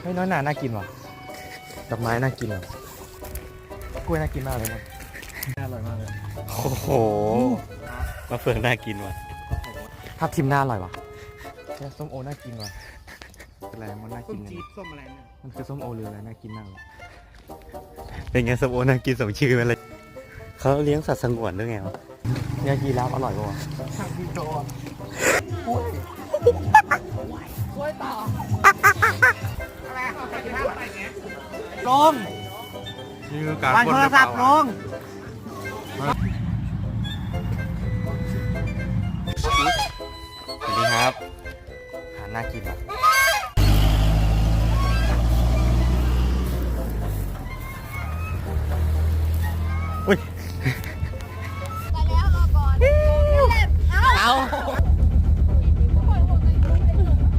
เฮ้ยน้อยหนาน่ากินว่ะดอกไม้น่ากินว่ะกล้วยน่ากินมากเลยมันอร่อยมากเลยโอ้โหมะเฟืองน่ากินว่ะทับทิมน่าอร่อยว่ะแค่ส้มโอน่ากินว่ะอะไรมันน่าส้กิมนจี๊เนี่ยดส้มอะไรเนี่ยมันคือส้มโอหรืออะไรน่ากินมากเลยเป็นไงสมโอน่ากินสมชื่อมันเลยเขาเลี้ยงสัตว์สงวนด้วยไงวะเนี่ยยีราฟอร่อยป่ะวะช่างพี่โจอะ ลงนี่คือการวางโทรศัพท์ลงสวัสดีครับหาหน้ากินอะอุ้ย ไปแล้วรอก่อน เอา